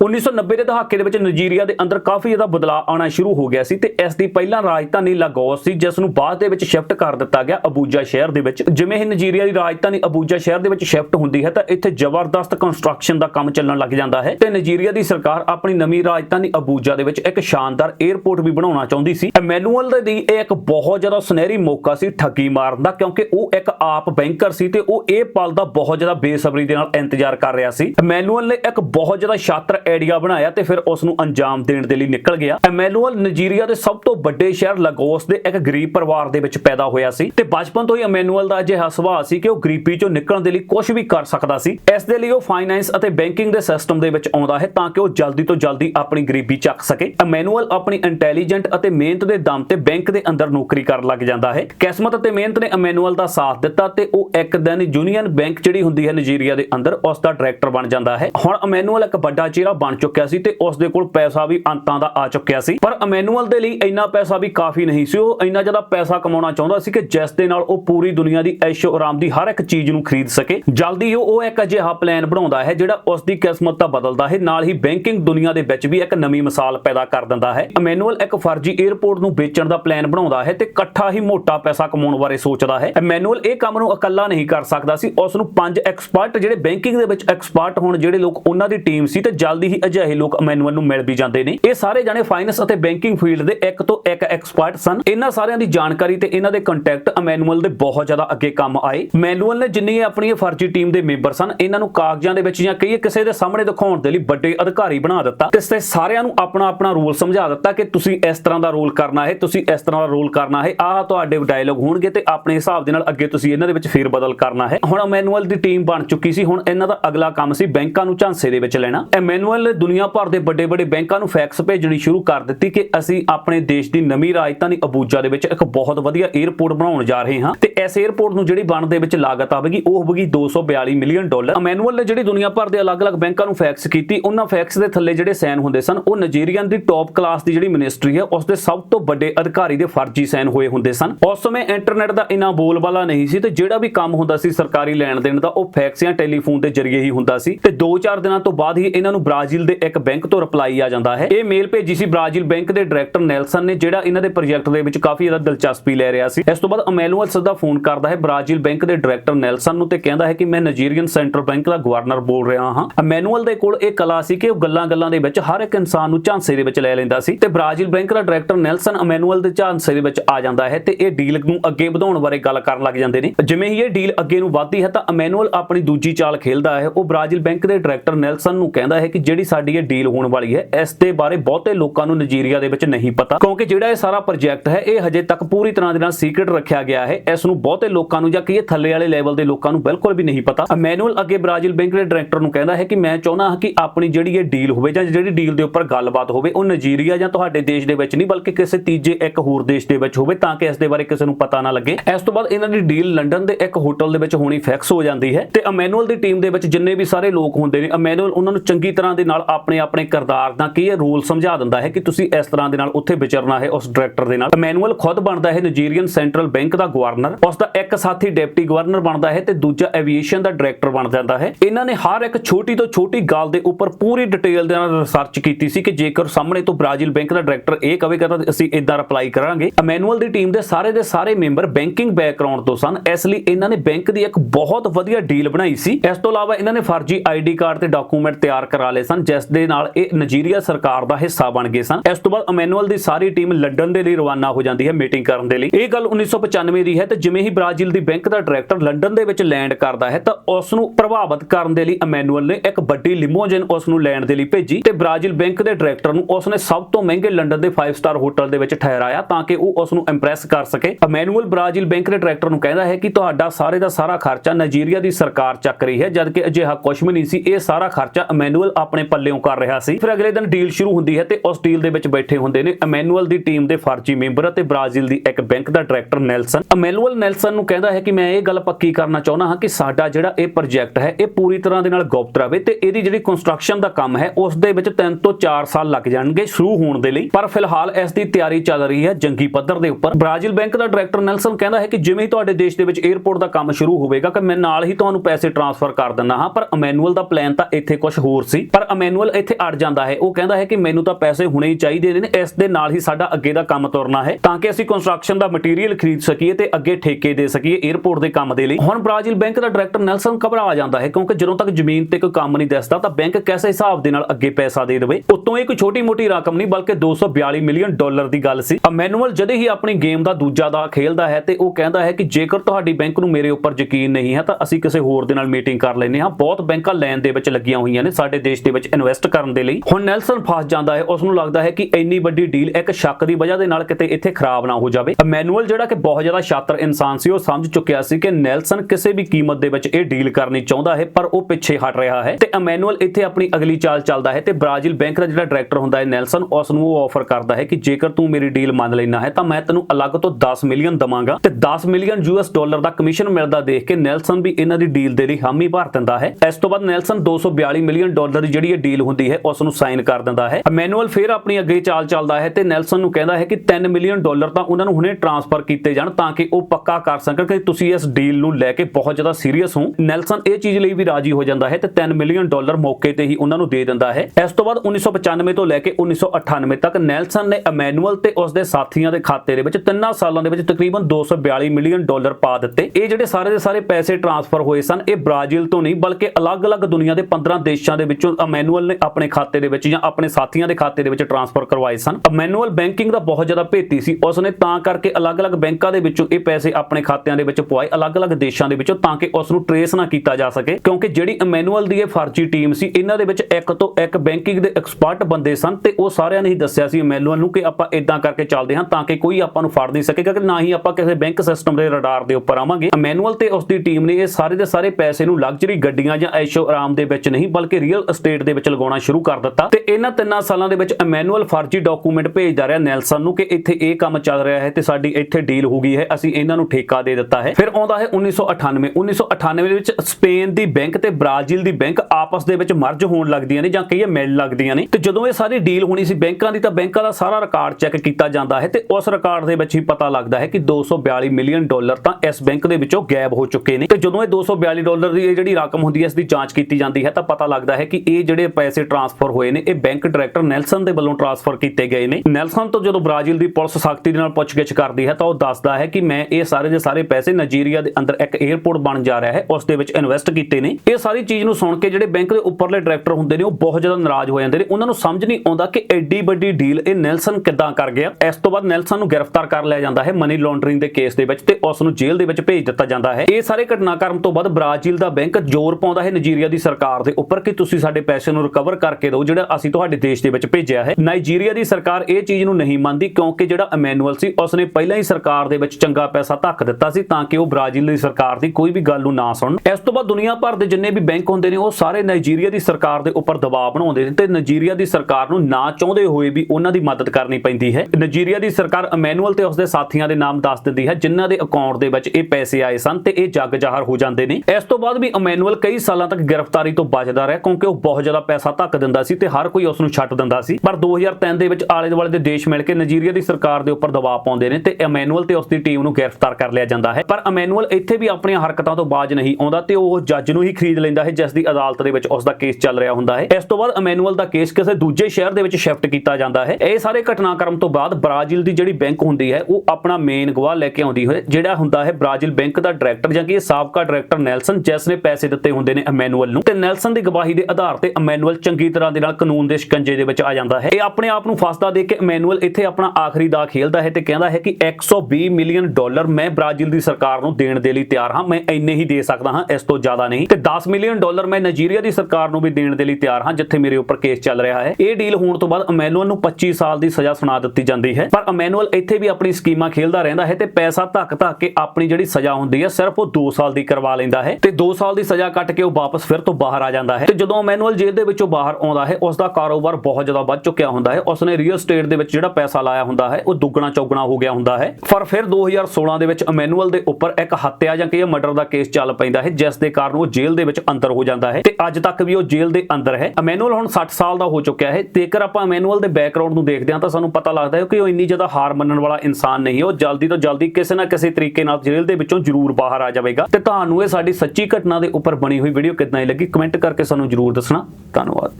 1990 ਦੇ ਦਹਾਕੇ ਦੇ ਵਿੱਚ ਨਾਈਜੀਰੀਆ ਦੇ ਅੰਦਰ ਕਾਫੀ ਜ਼ਿਆਦਾ ਬਦਲਾਅ ਆਉਣਾ ਸ਼ੁਰੂ ਹੋ ਗਿਆ ਸੀ ਤੇ ਇਸ ਦੀ ਪਹਿਲਾਂ ਰਾਜਧਾਨੀ ਲਾਗੋਸ ਸੀ, ਜਿਸ ਨੂੰ ਬਾਅਦ ਦੇ ਵਿੱਚ ਸ਼ਿਫਟ ਕਰ ਦਿੱਤਾ ਗਿਆ, ਅਬੂਜਾ ਸ਼ਹਿਰ ਦੇ ਵਿੱਚ। ਜਿਵੇਂ ਹੀ ਨਾਈਜੀਰੀਆ ਦੀ ਰਾਜਧਾਨੀ ਅਬੂਜਾ ਸ਼ਹਿਰ ਦੇ ਵਿੱਚ ਸ਼ਿਫਟ ਹੁੰਦੀ ਹੈ, ਤਾਂ ਇੱਥੇ ਜ਼ਬਰਦਸਤ ਕੰਸਟਰਕਸ਼ਨ ਦਾ ਕੰਮ ਚੱਲਣ ਲੱਗ ਜਾਂਦਾ ਹੈ ਤੇ ਨਾਈਜੀਰੀਆ ਦੀ ਸਰਕਾਰ ਆਪਣੀ ਨਵੀਂ ਰਾਜਧਾਨੀ ਅਬੂਜਾ ਦੇ ਵਿੱਚ ਇੱਕ ਸ਼ਾਨਦਾਰ 에ਅਰਪੋਰਟ ਵੀ ਬਣਾਉਣਾ ਚਾਹੁੰਦੀ ਸੀ। ਐਮੈਨੂਅਲ ਦੇ ਲਈ ਇਹ ਇੱਕ ਬਹੁਤ ਜ਼ਿਆਦਾ ਸੁਨਹਿਰੀ ਮੌਕਾ ਸੀ ਠੱਗੀ ਮਾਰਨ ਦਾ, ਕਿਉਂਕਿ ਉਹ ਇੱਕ ਆਪ ਬੈਂਕਰ ਸੀ ਤੇ ਉਹ ਇਹ ਪਲ ਦਾ ਬਹੁਤ ਜ਼ਿਆਦਾ ਬੇਸਬਰੀ ਦੇ ਨਾਲ ਇੰਤਜ਼ਾਰ ਕਰ ਰਿਹਾ ਸੀ। ਐਮੈਨੂਅਲ ਨੇ ਇੱਕ ਬਹੁਤ ਜ਼ਿਆਦਾ ਛਾਤਰ ਆਈਡੀਆ ਬਣਾਇਆ ਤੇ ਫਿਰ ਉਸ ਨੂੰ ਅੰਜਾਮ ਦੇਣ ਦੇ ਲਈ ਨਿਕਲ ਗਿਆ। ਐਮੈਨੂਅਲ ਨਾਈਜੀਰੀਆ ਦੇ ਸਭ ਤੋਂ ਵੱਡੇ ਸ਼ਹਿਰ ਲਾਗੋਸ ਦੇ ਇੱਕ ਗਰੀਬ ਪਰਿਵਾਰ ਦੇ ਵਿੱਚ ਪੈਦਾ ਹੋਇਆ ਸੀ ਤੇ ਬਚਪਨ ਤੋਂ ਹੀ ਐਮੈਨੂਅਲ ਦਾ ਅਜਿਹਾ ਸੁਭਾਅ ਸੀ ਕਿ ਉਹ ਗਰੀਬੀ ਚੋਂ ਨਿਕਲਣ ਦੇ ਲਈ ਕੁਝ ਵੀ ਕਰ ਸਕਦਾ ਸੀ। ਇਸ ਦੇ ਲਈ ਉਹ ਫਾਈਨੈਂਸ ਅਤੇ ਬੈਂਕਿੰਗ ਦੇ ਸਿਸਟਮ ਦੇ ਵਿੱਚ ਆਉਂਦਾ ਹੈ ਤਾਂ ਕਿ ਉਹ ਜਲਦੀ ਤੋਂ ਜਲਦੀ ਆਪਣੀ ਗਰੀਬੀ ਚੱਕ ਸਕੇ। ਐਮੈਨੂਅਲ ਆਪਣੀ ਇੰਟੈਲੀਜੈਂਟ ਅਤੇ ਮਿਹਨਤ ਦੇ ਦਮ ਤੇ ਬੈਂਕ ਦੇ ਅੰਦਰ ਨੌਕਰੀ ਕਰਨ ਲੱਗ ਜਾਂਦਾ ਹੈ। ਕਿਸਮਤ ਅਤੇ ਮਿਹਨਤ ਨੇ ਐਮੈਨੂਅਲ ਦਾ ਸਾਥ ਦਿੱਤਾ ਤੇ ਉਹ ਇੱਕ ਦਿਨ ਯੂਨੀਅਨ ਬੈਂਕ ਜਿਹੜੀ ਹੁੰਦੀ ਹੈ ਨਜ਼ੀਰੀਆ ਦੇ ਅੰਦਰ ਉਸ ਦਾ ਡਾਇਰੈਕਟਰ ਬਣ ਜਾਂਦਾ ਹੈ। ਹੁਣ ਐਮੈਨੂਅਲ ਇੱਕ ਵੱਡਾ ਚਿਹਰਾ ਬਣ ਚੁੱਕਿਆ ਸੀ ਤੇ ਉਸ ਦੇ ਕੋਲ ਪੈਸਾ ਵੀ ਅੰਤਾਂ ਦਾ ਆ ਚੁੱਕਿਆ ਸੀ। ਪਰ ਅਮੈਨੂਅਲ ਦੇ ਲਈ ਇੰਨਾ ਪੈਸਾ ਵੀ ਕਾਫੀ ਨਹੀਂ ਸੀ। ਉਹ ਇੰਨਾ ਜ਼ਿਆਦਾ ਪੈਸਾ ਕਮਾਉਣਾ ਚਾਹੁੰਦਾ ਸੀ ਕਿ ਜਿਸ ਦੇ ਨਾਲ ਉਹ ਪੂਰੀ ਦੁਨੀਆ ਦੀ ਐਸ਼ੋ ਆਰਾਮ ਦੀ ਹਰ ਇੱਕ ਚੀਜ਼ ਨੂੰ ਖਰੀਦ ਸਕੇ। ਜਲਦੀ ਹੀ ਉਹ ਇੱਕ ਅਜਿਹਾ ਪਲਾਨ ਬਣਾਉਂਦਾ ਹੈ ਜਿਹੜਾ ਉਸ ਦੀ ਕਿਸਮਤ ਤਾਂ ਬਦਲਦਾ ਹੈ। ਨਾਲ ਹੀ ਬੈਂਕਿੰਗ ਦੁਨੀਆ ਦੇ ਵਿੱਚ ਵੀ ਇੱਕ ਨਵੀਂ ਮਿਸਾਲ ਪੈਦਾ ਕਰ ਦਿੰਦਾ ਹੈ। ਅਮੈਨੂਅਲ ਇੱਕ ਫਰਜ਼ੀ 에ਅਰਪੋਰਟ ਨੂੰ ਵੇਚਣ ਦਾ ਪਲਾਨ ਬਣਾਉਂਦਾ ਹੈ ਤੇ ਇਕੱਠਾ ਹੀ ਮੋਟਾ ਪੈਸਾ ਕਮਾਉਣ ਬਾਰੇ ਸੋਚਦਾ ਹੈ। ਐਮੈਨੂਅਲ ਇਹ ਕੰਮ ਨੂੰ ਇਕੱਲਾ ਨਹੀਂ ਕਰ ਸਕਦਾ ਸੀ। ਉਸ ਨੂੰ ਪੰਜ ਐਕਸਪਰਟ ਜਿਹੜੇ ਬੈਂਕਿੰਗ ਦੇ ਵਿੱਚ ਐਕਸਪਰਟ ਹੋਣ, ਜਿਹੜੇ ਲੋਕ ਉਹਨਾਂ ਦੀ ਟੀਮ ਸੀ ਤੇ ਜਲਦੀ ਹੀ ਅਜਿਹੇ ਲੋਕ ਐਮੈਨੂਅਲ ਨੂੰ ਮਿਲ ਵੀ ਜਾਂਦੇ ਨੇ। ਇਹ ਸਾਰੇ ਜਾਣੇ ਫਾਈਨੈਂਸ ਅਤੇ ਬੈਂਕਿੰਗ ਫੀਲਡ ਦੇ ਇੱਕ ਤੋਂ ਇੱਕ ਐਕਸਪਰਟ ਸਨ। ਇਹਨਾਂ ਸਾਰਿਆਂ ਦੀ ਜਾਣਕਾਰੀ ਤੇ ਇਹਨਾਂ ਦੇ ਕੰਟੈਕਟ ਐਮੈਨੂਅਲ ਦੇ ਬਹੁਤ ਜ਼ਿਆਦਾ ਅੱਗੇ ਕੰਮ ਆਏ। ਮੈਨੂਅਲ ਨੇ ਜਿੰਨੀ ਆਪਣੀ ਫਰਜ਼ੀ ਟੀਮ ਦੇ ਮੈਂਬਰ ਸਨ, ਇਹਨਾਂ ਨੂੰ ਕਾਗਜ਼ਾਂ ਦੇ ਵਿੱਚ ਜਾਂ ਕਈ ਕਿਸੇ ਦੇ ਸਾਹਮਣੇ ਦਿਖਾਉਣ ਦੇ ਲਈ ਵੱਡੇ ਅਧਿਕਾਰੀ ਬਣਾ ਦਿੱਤਾ ਤੇ ਸਾਰਿਆਂ ਨੂੰ ਆਪਣਾ ਆਪਣਾ ਰੋਲ ਸਮਝਾ ਦਿੱਤਾ ਕਿ ਤੁਸੀਂ ਇਸ ਤਰ੍ਹਾਂ ਦਾ ਰੋਲ ਕਰਨਾ ਹੈ, ਤੁਸੀਂ ਇਸ ਤਰ੍ਹਾਂ ਦਾ ਰੋਲ ਕਰਨਾ ਹੈ, ਆਹ ਤੁਹਾਡੇ ਡਾਇਲੌਗ ਹੋਣਗੇ ਤੇ ਆਪਣੇ ਹਿਸਾਬ ਦੇ ਨਾਲ ਅੱਗੇ ਤੁਸੀਂ ਇਹਨਾਂ ਦੇ ਵਿੱਚ ਫੇਰ ਬਦਲ ਕਰਨਾ ਹੈ। ਹੁਣ ਐਮੈਨੂਅਲ ਦੀ ਟੀਮ ਬਣ ਚੁੱਕੀ ਸੀ, ਹੁਣ ਇਹਨਾਂ ਦਾ ਅਗਲਾ ਕੰਮ ਸੀ ਬੈਂਕਾਂ ਨੂੰ ਝਾਂਸੇ ਦੇ ਵਿੱਚ ਲੈਣਾ। ਐਮੈਨੂਅਲ ਨੇ ਦੁਨੀਆ ਭਰ ਦੇ ਵੱਡੇ ਵੱਡੇ ਬੈਂਕਾਂ ਨੂੰ ਫੈਕਸ ਭੇਜਣੀ ਸ਼ੁਰੂ ਕਰ ਦਿੱਤੀ ਕਿ ਅਸੀਂ ਆਪਣੇ ਦੇਸ਼ ਦੀ ਨਵੀਂ ਰਾਜਧਾਨੀ ਅਬੂਜਾ ਦੇ ਵਿੱਚ ਇੱਕ ਬਹੁਤ ਵਧੀਆ 에ਅਰਪੋਰਟ ਬਣਾਉਣ ਜਾ ਰਹੇ ਹਾਂ। ਤੇ ਇਸ 에ਅਰਪੋਰਟ ਨੂੰ ਜਿਹੜੀ ਬਣਨ ਦੇ ਵਿੱਚ ਲਾਗਤ ਆਵੇਗੀ, ਉਹ ਹੋਵੇਗੀ 242 ਮਿਲੀਅਨ ਡਾਲਰ। ਅਮੈਨੂਅਲ ਨੇ ਜਿਹੜੀ ਦੁਨੀਆ ਭਰ ਦੇ ਅਲੱਗ-ਅਲੱਗ ਬੈਂਕਾਂ ਨੂੰ ਫੈਕਸ ਕੀਤੀ, ਉਹਨਾਂ ਫੈਕਸ ਦੇ ਥੱਲੇ ਜਿਹੜੇ ਸਾਈਨ ਹੁੰਦੇ ਸਨ, ਉਹ ਨਾਈਜੀਰੀਅਨ ਦੀ ਟੌਪ ਕਲਾਸ ਦੀ ਜਿਹੜੀ ਮਿਨਿਸਟਰੀ ਹੈ ਉਸ ਦੇ ਸਭ ਤੋਂ ਵੱਡੇ ਅਧਿਕਾਰੀ ਦੇ ਫਰਜ਼ੀ ਸਾਈਨ ਹੋਏ ਹੁੰਦੇ ਸਨ। ਉਸ ਸਮੇਂ ਇੰਟਰਨੈਟ ਦਾ ਇੰਨਾ ਬੋਲਬਾਲਾ ਨਹੀਂ ਸੀ ਤੇ ਜਿਹੜਾ ਵੀ ਕੰਮ ਹੁੰਦਾ ਸੀ ਸਰਕਾਰੀ ਲੈਣ ਦੇਣ ਦਾ, ਉਹ ਫੈਕਸ ਜਾਂ ਟੈਲੀਫੋਨ ਦੇ ਜ਼ਰੀਏ ਹੀ ਹੁੰਦਾ ਸੀ। ਤੇ 2-4 ਦਿਨਾਂ ਤੋਂ ਬਾਅਦ ਹੀ ਇਹਨਾਂ ਨੂੰ ਬ੍ਰਾਜ਼ੀਲ ਦੇ ਇੱਕ ਬੈਂਕ ਤੋਂ ਰਿਪਲਾਈ ਆ ਜਾਂਦਾ ਹੈ। ਇਹ ਮੇਲ ਭੇਜੀ ਸੀ ਬ੍ਰਾਜ਼ੀਲ ਬੈਂਕ ਦੇ ਡਾਇਰੈਕਟਰ ਨੈਲਸਨ ਨੇ, ਜਿਹੜਾ ਇਹਨਾਂ ਦੇ ਪ੍ਰੋਜੈਕਟ ਦੇ ਵਿੱਚ ਕਾਫੀ ਜ਼ਿਆਦਾ ਦਿਲਚਸਪੀ ਲੈ ਰਿਹਾ ਸੀ। ਇਸ ਤੋਂ ਬਾਅਦ ਅਮੈਨੂਅਲ ਸਿੱਧਾ ਫੋਨ ਕਰਦਾ ਹੈ। ਬ੍ਰਾਜ਼ੀਲ ਬੈਂਕ ਦੇ ਡਾਇਰੈਕਟਰ ਨੈਲਸਨ ਨੂੰ ਤੇ ਕਹਿੰਦਾ ਹੈ ਕਿ ਮੈਂ ਨਾਈਜੀਰੀਅਨ ਸੈਂਟਰਲ ਬੈਂਕ ਦਾ ਗਵਰਨਰ ਬੋਲ ਰਿਹਾ ਹਾਂ। ਅਮੈਨੂਅਲ ਦੇ ਕੋਲ ਇਹ ਕਲਾ ਸੀ ਕਿ ਉਹ ਗੱਲਾਂ-ਗੱਲਾਂ ਦੇ ਵਿੱਚ ਹਰ ਇੱਕ ਇਨਸਾਨ ਨੂੰ ਝਾਂਸੇ ਦੇ ਵਿੱਚ ਲੈ ਲੈਂਦਾ ਸੀ ਤੇ ਬ੍ਰਾਜ਼ੀਲ ਬੈਂਕ ਦਾ ਡਾਇਰੈਕਟਰ ਨੈਲਸਨ ਅਮੈਨੂਅਲ ਦੇ ਝਾਂਸੇ ਦੇ ਵਿੱਚ ਆ ਜਾਂਦਾ ਹੈ ਤੇ ਇਹ ਡੀਲ ਨੂੰ ਅੱਗੇ ਵਧਾਉਣ ਬਾਰੇ ਗੱਲ ਕਰਨ ਲੱਗ ਜਾਂਦੇ ਨੇ। ਜਿਵੇਂ ਹੀ ਇਹ ਡੀਲ ਅੱਗੇ ਨੂੰ ਵਧਦੀ ਹੈ ਤਾਂ ਅਮੈਨੂਅਲ ਆਪਣੀ ਦੂਜੀ ਚਾਲ ਖੇਲਦਾ ਹੈ। ਉਹ ਬ੍ਰਾਜ਼ੀਲ ਬੈਂਕ ਦੇ ਡਾਇਰੈਕਟਰ ਨੈਲਸਨ ਨੂੰ ਕਹਿੰਦਾ ਹੈ ਕਿ ਜਿਹੜੀ ਸਾਡੀ ਇਹ ਡੀਲ ਹੋਣ ਵਾਲੀ ਹੈ, ਇਸ ਦੇ ਬਾਰੇ ਬਹੁਤੇ ਲੋਕਾਂ ਨੂੰ ਨਜ਼ੀਰੀਆ ਦੇ ਵਿੱਚ ਨਹੀਂ ਪਤਾ, ਕਿਉਂਕਿ ਜਿਹੜਾ ਇਹ ਸਾਰਾ ਪ੍ਰੋਜੈਕਟ ਹੈ, ਇਹ ਹਜੇ ਤੱਕ ਪੂਰੀ ਤਰ੍ਹਾਂ ਦੇ ਨਾਲ ਸੀਕ੍ਰੀਟ ਰੱਖਿਆ ਗਿਆ ਹੈ, ਇਸ ਨੂੰ ਬਹੁਤੇ ਲੋਕਾਂ ਨੂੰ ਜਾਂ ਕਿ ਇਹ ਥੱਲੇ ਵਾਲੇ ਲੈਵਲ ਦੇ ਲੋਕਾਂ ਨੂੰ ਬਿਲਕੁਲ ਵੀ ਨਹੀਂ ਪਤਾ। ਅਮੈਨੂਅਲ ਅੱਗੇ ਬ੍ਰਾਜ਼ੀਲ ਬੈਂਕ ਦੇ ਡਾਇਰੈਕਟਰ ਨੂੰ ਕਹਿੰਦਾ ਹੈ ਕਿ ਮੈਂ ਚਾਹੁੰਦਾ ਹਾਂ ਕਿ ਆਪਣੀ ਜਿਹੜੀ ਇਹ ਡੀਲ ਹੋਵੇ ਜਾਂ ਜਿਹੜੀ ਡੀਲ ਦੇ ਉੱਪਰ ਗੱਲਬਾਤ ਹੋਵੇ, ਉਹ ਨਾਈਜੀਰੀਆ ਜਾਂ ਤੁਹਾਡੇ ਦੇਸ਼ ਦੇ ਵਿੱਚ ਨਹੀਂ, ਬਲਕਿ ਕਿਸੇ ਤੀਜੇ ਇੱਕ ਹੋਰ ਦੇਸ਼ ਦੇ ਵਿੱਚ ਹੋਵੇ, ਤਾਂ ਕਿ ਇਸ ਦੇ ਬਾਰੇ ਕਿਸੇ ਨੂੰ ਪਤਾ ਨਾ ਲੱਗੇ। ਇਸ ਤੋਂ ਬਾਅਦ ਇਹਨਾਂ ਦੀ ਡੀਲ ਲੰਡਨ ਦੇ ਇੱਕ ਹੋਟਲ ਦੇ ਵਿੱਚ ਹੋਣੀ ਫਿਕਸ ਹੋ ਜਾਂਦੀ ਹੈ, ਤੇ ਅਮੈਨੂਅਲ ਦੀ ਟੀਮ ਦੇ ਵਿੱਚ ਜਿੰਨੇ ਵੀ ਸਾਰੇ ਲੋਕ ਹੁੰਦੇ ਨੇ ਅਮੈਨੂਅਲ ਉਹਨਾਂ ਨੂੰ ਚੰਗੀ ਤਰ੍ਹਾਂ ਦੇ ਨਾਲ ਆਪਣੇ ਆਪਣੇ ਕਿਰਦਾਰ ਦਾ ਕੀ ਇਹ ਰੋਲ ਸਮਝਾ ਦਿੰਦਾ ਹੈ ਕਿ ਤੁਸੀਂ ਇਸ ਤਰ੍ਹਾਂ ਦੇ ਨਾਲ ਉੱਥੇ ਵਿਚਰਨਾ ਹੈ ਉਸ ਡਾਇਰੈਕਟਰ ਦੇ ਨਾਲ? ਅਮੈਨੂਅਲ ਖੁਦ ਬਣਦਾ ਹੈ ਨਾਈਜੀਰੀਅਨ ਸੈਂਟਰਲ ਬੈਂਕ ਦਾ ਗਵਰਨਰ ਉਸ ਦਾ ਇੱਕ ਸਾਥੀ ਡਿਪਟੀ ਗਵਰਨਰ ਬਣਦਾ ਹੈ ਤੇ ਦੂਜਾ ਐਵੀਏਸ਼ਨ ਦਾ ਡਾਇਰੈਕਟਰ ਬਣ ਜਾਂਦਾ ਹੈ। ਇਹਨਾਂ ਨੇ ਹਰ ਇੱਕ ਛੋਟੀ ਤੋਂ ਛੋਟੀ ਗੱਲ ਦੇ ਉੱਪਰ ਪੂਰੀ ਡਿਟੇਲ ਦੇ ਨਾਲ ਰਿਸਰਚ ਕੀਤੀ ਸੀ ਕਿ ਜੇਕਰ ਸਾਹਮਣੇ ਤੋਂ ਬ੍ਰਾਜ਼ੀਲ ਬੈਂਕ ਦਾ ਡਾਇਰੈਕਟਰ ਇਹ ਕਵੇਗਾ ਤਾਂ ਅਸੀਂ ਇਦਾਂ ਰਿਪਲਾਈ ਕਰਾਂਗੇ। ਅਮੈਨੂਅਲ ਦੀ ਟੀਮ ਦੇ ਸਾਰੇ ਦੇ ਸਾਰੇ ਮੈਂਬਰ ਬੈਂਕਿੰਗ ਬੈਕਗ੍ਰਾਉਂਡ ਤੋਂ ਸਨ, ਇਸ ਲਈ ਇਹਨਾਂ ਨੇ ਬੈਂਕ ਦੀ ਇੱਕ ਬਹੁਤ ਵਧੀਆ ਡੀਲ ਬਣਾਈ ਸੀ। ਇਸ ਤੋਂ ਇਲਾਵਾ ਇਹਨਾਂ ਨੇ ਫਰਜ਼ੀ ਆਈਡੀ ਕਾਰਡ ਤੇ ਡਾਕੂਮੈਂਟ ਤਿਆਰ ਕਰਾ ਲਏ ਸਨ, ਜਿਸ ਦੇ ਨਾਲ ਇਹ ਨਾਈਜੀਰੀਆ ਸਰਕਾਰ ਦਾ ਹਿੱਸਾ ਬਣ ਗਏ ਸਨ। ਇਸ ਤੋਂ ਬਾਅਦ ਅਮੈਨੂਅਲ ਦੀ ਸਾਰੀ ਟੀਮ ਲੰਡਨ ਦੇ ਲਈ ਰਵਾਨਾ ਹੋ ਜਾਂਦੀ ਹੈ ਮੀਟਿੰਗ ਕਰਨ ਦੇ ਲਈ। ਇਹ ਗੱਲ 1995 ਦੀ ਹੈ ਤੇ ਜਿਵੇਂ ਹੀ ਬ੍ਰਾਜ਼ੀਲ ਦੀ ਬੈਂਕ ਦਾ ਡਾਇਰੈਕਟਰ ਲੰਡਨ ਦੇ ਵਿੱਚ ਲੈਂਡ ਕਰਦਾ ਹੈ, ਤਾਂ ਉਸ ਨੂੰ ਪ੍ਰਭਾਵਿਤ ਕਰਨ ਦੇ ਲਈ ਅਮੈਨੂਅਲ ਨੇ ਇੱਕ ਵੱਡੀ ਲਿਮੋਜਿਨ ਉਸ ਨੂੰ ਲੈਣ ਦੇ ਲਈ ਭੇਜੀ ਤੇ ਬ੍ਰਾਜ਼ੀਲ ਬੈਂਕ ਦੇ ਡਾਇਰੈਕਟਰ ਨੂੰ ਉਸ ਨੇ ਸਭ ਤੋਂ ਮਹਿੰਗੇ ਲੰਡਨ ਦੇ 5 ਸਟਾਰ ਹੋਟਲ ਦੇ ਵਿੱਚ ਠਹਿਰਾਇਆ ਤਾਂ ਕਿ ਉਹ ਉਸ ਨੂੰ ਇੰਪ੍ਰੈਸ ਕਰ ਸਕੇ। ਅਮੈਨੂਅਲ ਬ੍ਰਾਜ਼ੀਲ ਬੈਂਕ ਦੇ ਡਾਇਰੈਕਟਰ ਨੂੰ ਕਹਿੰਦਾ ਹੈ ਕਿ ਤੁਹਾਡਾ ਸਾਰੇ ਦਾ ਸਾਰਾ ਖਰਚਾ ਨਾਈਜੀਰੀਆ ਦੀ ਸਰਕਾਰ ਚੱਕ ਰਹੀ ਹੈ, ਜਦਕਿ ਅਜਿਹਾ ਕੁਝ ਵੀ ਨਹੀਂ ਸੀ। ਇਹ ਸਾਰਾ ਖਰਚਾ ਅਮੈਨੂਅਲ ਆਪਣੇ ਪੱਲਿਓਂ ਕਰ ਰਿਹਾ ਸੀ। ਫਿਰ ਅਗਲੇ ਦਿਨ ਡੀਲ ਸ਼ੁਰੂ ਹੁੰਦੀ ਹੈ ਤੇ ਉਸ ਡੀਲ ਦੇ ਵਿੱਚ ਬੈਠੇ ਹੁੰਦੇ ਨੇ ਅਮੈਨੂਅਲ ਦੀ ਟੀਮ ਦੇ ਫਰਜ਼ੀ ਮੈਂਬਰ ਅਤੇ ਬ੍ਰਾਜ਼ੀਲ ਦੀ ਇੱਕ ਬੈਂਕ ਦਾ ਡਾਇਰੈਕਟਰ ਨੈਲਸਨ ਅਮੈਨੂਅਲ ਨੈਲਸਨ ਨੂੰ ਕਹਿੰਦਾ ਹੈ ਕਿ ਮੈਂ ਇਹ ਗੱਲ ਪੱਕੀ ਕਰਨਾ ਚਾਹੁੰਦਾ ਹਾਂ ਕਿ ਸਾਡਾ ਜਿਹੜਾ ਇਹ ਪ੍ਰੋਜੈਕਟ ਹੈ, ਇਹ ਪੂਰੀ ਤਰ੍ਹਾਂ ਦੇ ਨਾਲ ਗੁਪਤ ਰਵੇ ਤੇ ਇਹਦੀ ਜਿਹੜੀ ਕੰਸਟਰਕਸ਼ਨ ਦਾ ਕੰਮ ਹੈ, ਉਸ ਦੇ ਵਿੱਚ 3 ਤੋਂ 4 ਸਾਲ ਲੱਗ ਜਾਣਗੇ ਸ਼ੁਰੂ ਹੋਣ ਦੇ ਲਈ। ਪਰ ਫਿਲਹਾਲ ਇਸ ਦੀ ਤਿਆਰੀ ਚੱਲ ਰਹੀ ਹੈ ਜੰਗੀ ਪੱਧਰ ਦੇ ਉੱਪਰ। ਬ੍ਰਾਜ਼ੀਲ ਬੈਂਕ ਦਾ ਡਾਇਰੈਕਟਰ ਨੈਲਸਨ ਕਹਿੰਦਾ ਹੈ ਕਿ ਜਿਵੇਂ ਹੀ ਤੁਹਾਡੇ ਦੇਸ਼ ਦੇ ਵਿੱਚ 에ਅਰਪੋਰਟ ਦਾ ਕੰਮ ਸ਼ੁਰੂ ਹੋਵੇਗਾ ਕਿ ਮੈਂ ਨਾਲ ਹੀ ਤੁਹਾਨੂੰ ਪੈਸੇ ਟ੍ਰਾਂਸਫਰ ਕਰ ਦਿੰਦਾ ਹਾਂ, ਪਰ ਅਮੈਨੂਅਲ ਦਾ ਪਲਾਨ ਤਾਂ ਇੱਥੇ ਕੁਝ ਹੋਰ ਸੀ। ਪਰ ਅਮੈਨੂਅਲ ਇੱਥੇ ਅੜ ਜਾਂਦਾ ਹੈ। ਉਹ ਕਹਿੰਦਾ ਹੈ ਕਿ ਮੈਨੂੰ ਤਾਂ ਪੈਸੇ ਹੁਣੇ ਹੀ ਚਾਹੀਦੇ ਨੇ, ਇਸ ਦੇ ਨਾਲ ਹੀ ਸਾਡਾ ਅੱਗੇ ਦਾ ਕੰਮ ਤੁਰਨਾ ਹੈ, ਤਾਂ ਕਿ ਅਸੀਂ ਕੰਸਟਰਕਸ਼ਨ ਦਾ ਮਟੀਰੀਅਲ ਖਰੀਦ ਸਕੀਏ ਤੇ ਅੱਗੇ ਠੇਕੇ ਦੇ ਸਕੀਏ 에ਅਰਪੋਰਟ ਦੇ ਕੰਮ ਦੇ ਲਈ। ਹੁਣ ਬ੍ਰਾਜ਼ੀਲ ਬੈਂਕ ਦਾ ਡਾਇਰੈਕਟਰ ਨੈਲਸਨ ਘਬਰਾ ਜਾਂਦਾ ਹੈ, ਕਿਉਂਕਿ ਜਦੋਂ ਤੱਕ ਜ਼ਮੀਨ ਤੇ ਕੋਈ ਕੰਮ ਨਹੀਂ ਦਿਸਦਾ, ਤਾਂ ਬੈਂਕ ਕਿਸੇ ਹਿਸਾਬ ਦੇ ਨਾਲ ਅੱਗੇ ਪੈਸਾ ਦੇ ਦੇਵੇ? ਉਤੋਂ ਇਹ ਕੋਈ ਛੋਟੀ-ਮੋਟੀ ਰਕਮ ਨਹੀਂ, ਬਲਕਿ 242 ਮਿਲੀਅਨ ਡਾਲਰ ਦੀ ਗੱਲ ਸੀ। ਅਮੈਨੂਅਲ ਜਦੇ ਹੀ ਆਪਣੀ ਗੇਮ ਦਾ ਦੂਜਾ ਦਾ ਖੇਲਦਾ ਹੈ ਤੇ ਉਹ ਕਹਿੰਦਾ ਹੈ ਕਿ ਜੇਕਰ ਤੁਹਾਡੀ ਬੈਂਕ ਨੂੰ ਮੇਰੇ ਉੱਪਰ ਯਕੀਨ ਨਹੀਂ ਹੈ, ਤਾਂ ਅਸੀਂ ਕਿਸੇ ਹੋਰ ਦੇ ਨਾਲ ਮੀਟਿੰਗ ਕਰ ਲੈਨੇ ਹਾਂ। ਬਹੁਤ ਬੈਂਕਾਂ ਲੈਣ ਦੇ ਵਿੱਚ ਲੱਗੀਆਂ ਹੋਈਆਂ ਨੇ, ਸਾਡੇ ਦੇਸ਼ ਦੇ ਵਿੱਚ ਇਨਵੈਸਟ ਕਰਨ ਦੇ ਲਈ। ਹੁਣ ਨੈਲਸਨ ਫਸ ਜਾਂਦਾ ਹੈ ਉਸ ਨੂੰ ਲੱਗਦਾ ਹੈ ਕਿ ਇੰਨੀ ਵੱਡੀ ਡੀਲ ਇੱਕ ਸ਼ੱਕ ਦੀ ਵਜ੍ਹਾ ਦੇ ਨਾਲ ਕਿਤੇ ਇੱਥੇ ਖਰਾਬ ਨਾ ਹੋ ਜਾਵੇ। ਅਮੈਨੂਅਲ ਜਿਹੜਾ ਕਿ ਬਹੁਤ ਜ਼ਿਆਦਾ ਸ਼ਾਤਰ ਇਨਸਾਨ ਸੀ, ਉਹ ਸਮਝ ਚੁੱਕਿਆ ਸੀ ਕਿ ਨੈਲਸਨ ਕਿਸੇ ਵੀ ਕੀਮਤ ਦੇ ਵਿੱਚ ਇਹ ਡੀਲ ਕਰਨੀ ਚਾਹੁੰਦਾ ਹੈ, ਪਰ ਉਹ ਪਿੱਛੇ ਹਟ ਰਿਹਾ ਹੈ। ਤੇ ਅਮੈਨੂਅਲ ਇੱਥੇ ਆਪਣੀ ਅਗਲੀ ਚਾਲ ਚੱਲਦਾ ਹੈ ਤੇ ਬ੍ਰਾਜ਼ੀਲ ਬੈਂਕ ਦਾ ਜਿਹੜਾ ਡਾਇਰੈਕਟਰ ਹੁੰਦਾ ਹੈ ਨੈਲਸਨ ਉਸ ਨੂੰ ਉਹ ਆਫਰ ਕਰਦਾ ਹੈ ਕਿ ਜੇਕਰ ਤੂੰ ਮੇਰੀ ਡੀਲ ਮੰਨ ਲੈਣਾ ਹੈ, ਤਾਂ ਮੈਂ ਤੈਨੂੰ ਅਲੱਗ ਤੋਂ 10 ਮਿਲੀਅਨ ਦਵਾਂਗਾ। ਤੇ 10 ਮਿਲੀਅਨ ਯੂਐਸ ਡਾਲਰ ਦਾ ਕਮਿਸ਼ਨ ਮਿਲਦਾ ਦੇਖ ਕੇ ਨੈਲਸਨ ਵੀ ਇਹਨਾਂ ਦੀ ਡੀਲ ਦੇ ਲਈ ਹਾਮੀ ਭਰ ਦਿੰਦਾ ਹੈ। ਇਸ ਤੋਂ ਬਾਅਦ ਨੈਲਸਨ 242 ਮਿਲੀਅਨ ਡਾਲਰ ਦੀ ਜਿਹੜੀ ਇਹ ਡੀਲ ਹੁੰਦੀ ਹੈ, ਉਸ ਨੂੰ ਸਾਈਨ ਕਰ ਦਿੰਦਾ ਹੈ। ਅਮੈਨੂਅਲ ਫਿਰ ਆਪਣੀ ਅੱਗੇ ਚਾਲ ਚੱਲਦਾ ਹੈ ਤੇ ਨੈਲਸਨ ਨੂੰ ਕਹਿੰਦਾ ਹੈ ਕਿ 3 ਮਿਲੀਅਨ ਡਾਲਰ ਤਾਂ ਉਹਨਾਂ ਨੂੰ ਹੁਣੇ ਟ੍ਰਾਂਸਫਰ ਕੀਤੇ ਜਾਣ ਤਾਂ ਕਿ ਉਹ ਪੱਕਾ ਕਰ ਸਕਣ ਕਿ ਤੁਸੀਂ ਇਸ ਡੀਲ ਨੂੰ ਲੈ ਕੇ ਬਹੁਤ ਜ਼ਿਆਦਾ ਸੀਰੀਅਸ ਹੋ। ਨੈਲਸਨ ਇਹ ਚੀਜ਼ ਲਈ ਵੀ ਰਾਜੀ ਹੋ ਜਾਂਦਾ ਹੈ ਤੇ 3 ਮਿਲੀਅਨ ਡਾਲਰ ਮੌਕੇ ਤੇ ਹੀ ਉਹਨਾਂ ਨੂੰ ਦੇ ਦਿੰਦਾ ਹੈ। ਇਸ ਤੋਂ ਬਾਅਦ 1995 ਤੋਂ ਲੈ ਕੇ 1998 ਤੱਕ ਨੈਲਸਨ ਨੇ ਅਮੈਨੂਅਲ ਤੇ ਉਸ ਦੇ ਸਾਥੀਆਂ ਦੇ ਖਾਤੇ ਦੇ ਵਿੱਚ ਤਿੰਨਾਂ ਸਾਲਾਂ ਦੇ ਵਿੱਚ ਤਕਰੀਬਨ 242 ਮਿਲੀਅਨ ਡਾਲਰ ਪਾ ਦਿੱਤੇ। ਇਹ ਜਿਹੜੇ ਸਾਰੇ ਦੇ ਸਾਰੇ ਪੈਸੇ ਟ੍ਰਾਂਸਫਰ ਹੋਏ ਸਨ, ਇਹ ਬ੍ਰਾਜ਼ੀਲ ਤੋਂ ਨਹੀਂ, ਬਲਕਿ ਅਲੱਗ-ਅਲੱਗ ਦੁਨੀਆ ਦੇ 15 ਦੇਸ਼ਾਂ ਦੇ ਵਿੱਚੋਂ ਮੈਨੂਅਲ ਨੇ ਆਪਣੇ ਖਾਤੇ ਦੇ ਵਿੱਚ ਜਾਂ ਆਪਣੇ ਸਾਥੀਆਂ ਦੇ ਖਾਤੇ ਦੇ ਵਿੱਚ ਟ੍ਰਾਂਸਫਰ ਕਰਵਾਏ ਸਨ। ਮੈਨੂਅਲ ਬੈਂਕਿੰਗ ਦਾ ਬਹੁਤ ਜ਼ਿਆਦਾ ਭੇਤੀ ਸੀ। ਉਸ ਨੇ ਤਾਂ ਕਰਕੇ ਅਲੱਗ-ਅਲੱਗ ਬੈਂਕਾਂ ਦੇ ਵਿੱਚੋਂ ਇਹ ਪੈਸੇ ਆਪਣੇ ਖਾਤਿਆਂ ਦੇ ਵਿੱਚ ਪਵਾਏ, ਅਲੱਗ-ਅਲੱਗ ਦੇਸ਼ਾਂ ਦੇ ਵਿੱਚੋਂ, ਤਾਂ ਕਿ ਉਸ ਨੂੰ ਟਰੇਸ ਨਾ ਕੀਤਾ ਜਾ ਸਕੇ। ਕਿਉਂਕਿ ਜਿਹੜੀ ਅਮੈਨੂਅਲ ਦੀ ਇਹ ਫਰਜ਼ੀ ਟੀਮ ਸੀ, ਇਹਨਾਂ ਦੇ ਵਿੱਚ ਇੱਕ ਤੋਂ ਇੱਕ ਬੈਂਕਿੰਗ ਦੇ ਐਕਸਪਰਟ ਬੰਦੇ ਸਨ ਤੇ ਉਹ ਸਾਰਿਆਂ ਨੇ ਹੀ ਦੱਸਿਆ ਸੀ ਮੈਨੂਅਲ ਨੂੰ ਕਿ ਆਪਾਂ ਇਦਾਂ ਕਰਕੇ ਚੱਲਦੇ ਹਾਂ ਤਾਂ ਕਿ ਕੋਈ ਆਪਾਂ ਨੂੰ ਫੜ ਨਹੀਂ ਸਕੇ, ਕਿਉਂਕਿ ਨਾ ਹੀ ਆਪਾਂ ਕਿਸੇ ਬੈਂਕ ਸਿਸਟਮ ਦੇ ਰਡਾਰ ਦੇ ਉੱਪਰ ਆਵਾਂਗੇ। ਅਮੈਨੂਅਲ ਤੇ ਉਸ ਦੀ ਟੀਮ ਨੇ ਇਹ ਸਾਰੇ ਦੇ ਸਾਰੇ ਪੈਸੇ ਨੂੰ ਲਗਜ਼ਰੀ ਗੱਡੀਆਂ ਜਾਂ ਐਸ਼ੋ ਆਰਾਮ ਦੇ ਵਿੱਚ ਨਹੀਂ, ਬਲਕਿ ਰੀਅਲ ਅਸਟੇਟ ਦੇ ਵਿੱਚ ਲਗਾਉਣਾ ਸ਼ੁਰੂ ਕਰ ਦਿੱਤਾ ਤੇ ਇਹਨਾਂ ਤਿੰਨਾਂ ਸਾਲਾਂ ਦੇ ਵਿੱਚ ਅਮੈਨੂਅਲ ਫਰਜ਼ੀ ਡਾਕੂਮੈਂਟ ਭੇਜਦਾ ਰਿਹਾ ਨੈਲਸਨ ਨੂੰ ਕਿ ਇੱਥੇ ਇਹ ਕੰਮ ਚੱਲ ਰਿਹਾ ਹੈ ਤੇ ਸਾਡੀ ਇੱਥੇ ਡੀਲ ਹੋ ਗਈ ਹੈ, ਅਸੀਂ ਇਹਨਾਂ ਨੂੰ ਠੇਕਾ ਦੇ ਦਿੱਤਾ ਹੈ। ਫਿਰ ਆਉਂਦਾ ਹੈ 1998 1998 ਦੇ ਵਿੱਚ ਸਪੇਨ ਦੀ ਬੈਂਕ ਤੇ ਬ੍ਰਾਜ਼ੀਲ ਦੀ ਬੈਂਕ ਆਪਸ ਦੇ ਵਿੱਚ ਮਰਜ ਹੋਣ ਲੱਗਦੀਆਂ ਨੇ ਜਾਂ ਕਹੀਏ ਮਿਲ ਲੱਗਦੀਆਂ ਨੇ। ਤੇ ਜਦੋਂ ਇਹ ਸਾਰੀ ਡੀਲ ਹੋਣੀ ਸੀ ਬੈਂਕਾਂ ਦੀ, ਤਾਂ ਬੈਂਕਾਂ ਦਾ ਸਾਰਾ ਰਿਕਾਰਡ ਚੈੱਕ ਕੀਤਾ ਜਾਂਦਾ ਹੈ ਤੇ ਉਸ ਰਿਕਾਰਡ ਦੇ ਵਿੱਚ ਹੀ ਪਤਾ ਲੱਗਦਾ ਹੈ ਕਿ 242 ਮਿਲੀਅਨ ਡਾਲਰ ਤਾਂ ਇਸ ਬੈਂਕ ਦੇ ਵਿੱਚੋਂ ਗਾਇਬ ਹੋ ਚੁੱਕੇ ਨੇ। ਤੇ ਜਦੋਂ ਇਹ 242 ਡਾਲਰ ਦੀ ਇਹ ਜਿਹੜੀ ਰਕਮ ਹੁੰਦੀ ਹੈ, ਇਸ ਦੀ ਜਾਂਚ ਕੀਤੀ ਜਾਂਦੀ ਹੈ, ਤਾਂ ਪਤਾ ਲੱਗਦਾ ਹੈ ਕਿ ਇਹ ਜਿਹੜੇ ਪੈਸੇ ਟ੍ਰਾਂਸਫਰ ਹੋਏ ਨੇ, ਇਹ ਬੈਂਕ ਡਾਇਰੈਕਟਰ ਨੈਲਸਨ ਦੇ ਵੱਲੋਂ ਟ੍ਰਾਂਸਫਰ ਕੀਤੇ ਗਏ ਨੇ। ਨੈਲਸਨ ਤੋਂ ਜਦੋਂ ਬ੍ਰਾਜ਼ੀਲ ਦੀ ਪੁਲਿਸ ਸਖਤੀ ਦੇ ਨਾਲ ਪੁੱਛਗਿੱਛ ਕਰਦੀ ਹੈ, ਤਾਂ ਉਹ ਦੱਸਦਾ ਹੈ ਕਿ ਮੈਂ ਇਹ ਸਾਰੇ ਦੇ ਸਾਰੇ ਪੈਸੇ ਨਾਈਜੀਰੀਆ ਦੇ ਅੰਦਰ ਇੱਕ 에ਅਰਪੋਰਟ ਬਣ ਜਾ ਰਿਹਾ ਹੈ, ਉਸ ਦੇ ਵਿੱਚ ਇਨਵੈਸਟ ਕੀਤੇ ਨੇ। ਇਹ ਸਾਰੀ ਚੀਜ਼ ਨੂੰ ਸੁਣ ਕੇ ਜਿਹੜੇ ਬੈਂਕ ਦੇ ਉੱਪਰਲੇ ਡਾਇਰੈਕਟਰ ਹੁੰਦੇ ਨੇ, ਉਹ ਬਹੁਤ ਜ਼ਿਆਦਾ ਨਾਰਾਜ਼ ਹੋ ਜਾਂਦੇ ਨੇ। ਉਹਨਾਂ ਨੂੰ ਸਮਝ ਨਹੀਂ ਆਉਂਦਾ ਕਿ ਐਡੀ ਵੱਡੀ ਡੀਲ ਇਹ ਨੈਲਸਨ ਕਿੱਦਾਂ ਕਰ ਗਿਆ। ਇਸ ਤੋਂ ਬਾਅਦ ਨੈਲਸਨ ਨੂੰ ਗ੍ਰਿਫਤਾਰ ਕਰ ਲਿਆ ਜਾਂਦਾ ਹੈ ਮਨੀ ਲਾਂਡਰਿੰਗ ਦੇ ਕੇਸ ਦੇ ਵਿੱਚ ਤੇ ਉਸ ਨੂੰ ਜੇਲ੍ਹ ਦੇ ਵਿੱਚ ਭੇਜ ਦਿੱਤਾ ਜਾਂਦਾ ਹੈ। ਇਹ ਸਾਰੇ ਘਟਨਾਕ੍ਰਮ ਤੋਂ ਬਾਅਦ ਬ੍ਰਾਜ਼ੀਲ ਦਾ ਬੈਂਕ ਜ਼ੋਰ ਪਾਉਂਦਾ ਹੈ ਨਾਈਜੀਰੀਆ ਦੀ ਸਰਕਾਰ ਦੇ ਉੱਪਰ ਕਿ ਤੁਸੀਂ ਸਾਡੇ ਪੈਸੇ ਨੂੰ ਰਿਕਵਰ ਕਰਕੇ ਦਿਓ, ਜਿਹੜਾ ਅਸੀਂ ਤੁਹਾਡੇ ਦੇਸ਼ ਦੇ ਵਿੱਚ ਭੇਜਿਆ ਹੈ। ਨਾਈਜੀਰੀਆ ਦੀ ਸਰਕਾਰ ਇਹ ਚੀਜ਼ ਨੂੰ ਨਹੀਂ ਮੰਨਦੀ ਕਿਉਂਕਿ ਜਿਹੜਾ ਇਮੈਨੂਅਲ ਸੀ, ਉਸਨੇ ਪਹਿਲਾਂ ਹੀ ਸਰਕਾਰ ਦੇ ਵਿੱਚ ਚੰਗਾ ਪੈਸਾ ਧੱਕ ਦਿੱਤਾ ਸੀ ਤਾਂ ਕਿ ਉਹ ਬ੍ਰਾਜ਼ੀਲ ਦੀ ਸਰਕਾਰ ਦੀ ਕੋਈ ਵੀ ਗੱਲ ਨੂੰ ਨਾ ਸੁਣਨ। ਇਸ ਤੋਂ ਬਾਅਦ ਦੁਨੀਆ ਭਰ ਦੇ ਜਿੰਨੇ ਵੀ ਬੈਂਕ ਹੁੰਦੇ ਨੇ, ਉਹ ਸਾਰੇ ਨਾਈਜੀਰੀਆ ਦੀ ਸਰਕਾਰ ਦੇ ਉੱਪਰ ਦਬਾਅ ਬਣਾਉਂਦੇ ਨੇ ਤੇ ਨਾਈਜੀਰੀਆ ਦੀ ਸਰਕਾਰ ਨੂੰ ਨਾ ਚਾਹੁੰਦੇ ਹੋਏ ਵੀ ਉਹਨਾਂ ਦੀ ਮਦਦ ਕਰਨੀ ਪੈਂਦੀ ਹੈ। ਨਾਈਜੀਰੀਆ ਦੀ ਸਰਕਾਰ ਇਮੈਨੂਅਲ ਤੇ ਉਸਦੇ ਸਾਥੀਆਂ ਦੇ ਨਾਮ ਦੱਸ ਦਿੰਦੀ ਹੈ, ਜਿਨ੍ਹਾਂ ਦੇ ਅਕਾਊਂਟ ਦੇ ਵਿੱਚ ਇਹ ਪੈਸੇ ਆਏ ਸਨ ਤੇ ਇਹ ਜੱਗ ਜ਼ਾਹਰ ਹੋ ਜਾਂਦੇ ਨੇ। ਇਸ ਤੋਂ ਬਾਅਦ ਵੀ ਇਮੈਨੂਅਲ ਕਈ ਸਾਲਾਂ ਤੱਕ ਗ੍ਰਿਫਤਾਰੀ ਤੋਂ ਬਚਦਾ ਰਿਹਾ ਕਿਉਂਕਿ ਉਹ ਬਹੁਤ ਜ਼ਿਆਦਾ ਪੈਸਾ ਧੱਕ ਦਿੰਦਾ ਸੀ ਤੇ ਹਰ ਕੋਈ ਉਸ ਨੂੰ ਛੱਡ ਦਿੰਦਾ ਸੀ। ਪਰ 2003 ਦੇ ਵਿੱਚ ਆਲੇ ਦੁਆਲੇ ਦੇ ਦੇਸ਼ ਮਿਲ ਕੇ ਨਾਈਜੀਰੀਆ ਦੀ ਸਰਕਾਰ ਦੇ ਉੱਪਰ ਦਬਾਅ ਪਾਉਂਦੇ ਨੇ ਤੇ ਇਮੈਨੂਅਲ ਤੇ ਉਸ ਦੀ ਟੀਮ ਨੂੰ ਗ੍ਰਿਫਤਾਰ ਕਰ ਲਿਆ ਜਾਂਦਾ ਹੈ। ਪਰ ਇਮੈਨੂਅਲ ਇੱਥੇ ਵੀ ਆਪਣੀਆਂ ਹਰਕਤਾਂ ਤੋਂ ਬਾਜ ਨਹੀਂ ਆਉਂਦਾ ਤੇ ਉਹ ਜੱਜ ਨੂੰ ਹੀ ਖਰੀਦ ਲੈਂਦਾ ਹੈ, ਜਿਸ ਦੀ ਅਦਾਲਤ ਦੇ ਵਿੱਚ ਉਸ ਦਾ ਕੇਸ ਚੱਲ ਰਿਹਾ ਹੁੰਦਾ ਹੈ। ਇਸ ਤੋਂ ਬਾਅਦ ਇਮੈਨੂਅਲ ਦਾ ਕੇਸ ਕਿਸੇ ਦੂਜੇ ਸ਼ਹਿਰ ਦੇ ਵਿੱਚ ਸ਼ਿਫਟ ਕੀਤਾ ਜਾਂਦਾ ਹੈ। ਇਹ ਸਾਰੇ ਘਟਨਾਕ੍ਰਮ ਤੋਂ ਬਾਅਦ ਬ੍ਰਾਜ਼ੀਲ ਦੀ ਜਿਹੜੀ ਬੈਂਕ ਹੁੰਦੀ ਹੈ, ਉਹ ਆਪਣਾ ਮੇਨ ਗਵਾਹ ਲੈ ਕੇ ਆਉਂਦੀ ਹੈ, ਜਿਹੜਾ ਹੁੰਦਾ ਹੈ ਬ੍ਰਾਜ਼ੀਲ ਬੈਂਕ ਦਾ ਡਾਇਰੈਕਟਰ ਜਾਂ ਕਿ ਸਾਬਕਾ ਡਾਇਰੈਕਟਰ ਨੈਲਸਨ, ਜਿਸ ਨੇ ਪੈਸੇ ਦਿੱਤੇ ਹੁੰਦੇ ਨੇ ਇਮੈਨੂਅਲ ਨੂੰ। ਤੇ ਨੈਲਸਨ ਦੀ ਗਵਾਹੀ ਦੇ ਆਧਾਰ ਤੇ ਇਮੈਨੂਅਲ ਚੰਗੀ ਤਰ੍ਹਾਂ ਦੇ ਨਾਲ ਕਾਨੂੰਨ ਦੇ ਸ਼ਿਕੰਜੇ ਦੇ ਵਿੱਚ ਆ ਜਾਂਦਾ ਹੈ। ਇਹ ਆਪਣੇ ਆਪ ਨੂੰ ਫਸਦਾ ਦੇ ਕੇ ਅਮੈਨੂਅਲ ਇੱਥੇ ਆਪਣਾ ਆਖਰੀ ਦਾ ਖੇਲਦਾ ਹੈ ਤੇ ਕਹਿੰਦਾ ਹੈ ਕਿ 120 ਮਿਲੀਅਨ ਡਾਲਰ ਮੈਂ ਬ੍ਰਾਜ਼ੀਲ ਦੀ ਸਰਕਾਰ ਨੂੰ ਦੇਣ ਦੇ ਲਈ ਤਿਆਰ ਹਾਂ। ਮੈਂ ਇੰਨੇ ਹੀ ਦੇ ਸਕਦਾ ਹਾਂ, ਇਸ ਤੋਂ ਜ਼ਿਆਦਾ ਨਹੀਂ। ਤੇ 10 ਮਿਲੀਅਨ ਡਾਲਰ ਮੈਂ ਨਾਈਜੀਰੀਆ ਦੀ ਸਰਕਾਰ ਨੂੰ ਵੀ ਦੇਣ ਦੇ ਲਈ ਤਿਆਰ ਹਾਂ, ਜਿੱਥੇ ਮੇਰੇ ਉੱਪਰ ਕੇਸ ਚੱਲ ਰਿਹਾ ਹੈ। ਇਹ ਡੀਲ ਹੋਣ ਤੋਂ ਬਾਅਦ ਇਮੈਨੂਅਲ ਨੂੰ 25 ਸਾਲ ਦੀ ਸਜ਼ਾ ਸੁਣਾ ਦਿੱਤੀ ਜਾਂਦੀ ਹੈ। ਪਰ ਅਮੈਨੂਅਲ ਇੱਥੇ ਵੀ ਆਪਣੀ ਸਕੀਮਾਂ ਖੇਲਦਾ ਰਹਿੰਦਾ ਹੈ ਤੇ ਪੈਸਾ ਧੱਕ ਧੱਕ ਕੇ ਆਪਣੀ ਜਿਹੜੀ ਸਜ਼ਾ ਹੁੰਦੀ ਹੈ, ਸਿਰਫ ਉਹ 2 ਸਾਲ ਦੀ ਕਰਵਾ ਲੈਂਦਾ ਹੈ। ਤੇ 2 ਸਾਲ ਦੀ ਸਜ਼ਾ ਕੱਟ ਕੇ ਉਹ ਵਾਪਸ ਫਿਰ ਤੋਂ ਬਾਹਰ ਆ ਜਾਂਦਾ ਹੈ। ਤੇ ਜਦੋਂ ਅਮੈਨੂਅਲ ਜੇਲ੍ਹ ਦੇ ਵਿੱਚੋਂ ਬਾਹਰ ਆਉਂਦਾ ਹੈ ਉਸ ਦਾ ਕਾਰੋਬਾਰ ਬਹੁਤ ਜ਼ਿਆਦਾ ਵੱਧ ਚੁੱਕਿਆ ਹੁੰਦਾ ਹੈ। ਉਸਨੇ ਰੀਅਲ ਸਟੇਟ ਦੇ ਵਿੱਚ ਜਿਹੜਾ ਪੈਸਾ ਲਾਇਆ ਹੁੰਦਾ ਹੈ, ਉਹ ਦੁੱਗਣਾ ਚੌਗਣਾ ਹੋ ਗਿਆ ਹੁੰਦਾ ਹੈ। ਪਰ ਫਿਰ 2016 ਦੇ ਵਿੱਚ ਇਮੈਨੂਅਲ ਦੇ ਉੱਪਰ ਇੱਕ ਹੱਤਿਆ ਜਾਂ ਕਿ ਮਰਡਰ ਦਾ ਕੇਸ ਚੱਲ ਪੈਂਦਾ ਹੈ, ਜਿਸ ਦੇ ਕਾਰਨ ਉਹ ਜੇਲ੍ਹ ਦੇ ਵਿੱਚ ਅੰਦਰ ਹੋ ਜਾਂਦਾ ਹੈ। ਤੇ ਅੱਜ ਤੱਕ ਵੀ ਉਹ ਜੇਲ੍ਹ ਦੇ ਅੰਦਰ ਹੈ। ਇਮੈਨੂਅਲ ਹੁਣ 60 ਸਾਲ ਦਾ ਹੋ ਚੁੱਕਿਆ ਹੈ। ਜੇਕਰ ਆਪਾਂ ਅਮੈਨੂਅਲ ਦੇ ਬੈਕਗ੍ਰਾਉਂਡ ਨੂੰ ਦੇਖਦੇ ਹਾਂ ਤਾਂ ਸਾਨੂੰ ਪਤਾ ਲੱਗਦਾ ਹੈ ਕਿ ਉਹ ਇੰਨੀ ਜ਼ਿਆਦਾ ਹਾਰ ਮੰਨਣ ਵਾਲਾ ਇਨਸਾਨ ਨਹੀਂ ਹੈ। ਉਹ ਜਲਦੀ ਤੋਂ ਜਲਦੀ ਕਿਸੇ ਨਾ ਕਿਸੇ ਤਰੀਕੇ ਨਾਲ ਜੇਲ੍ਹ ਦੇ ਵਿੱਚੋਂ ਜ਼ਰੂਰ ਬਾਹਰ ਆ ਜਾਵੇਗਾ। ਤੇ ਤੁਹਾਨੂੰ ਇਹ ਸਾਡੀ ਸੱਚੀ ਘਟਨਾ ਦੇ ਉੱਪਰ ਬਣੀ ਹੋਈ ਵੀਡੀਓ ਕਿੱਦਾਂ ਹੀ ਲੱਗੀ ਕਮੈਂਟ ਕਰਕੇ ਸਾਨੂੰ ਜ਼ਰੂਰ ਦੱਸਣਾ। ਧੰਨਵਾਦ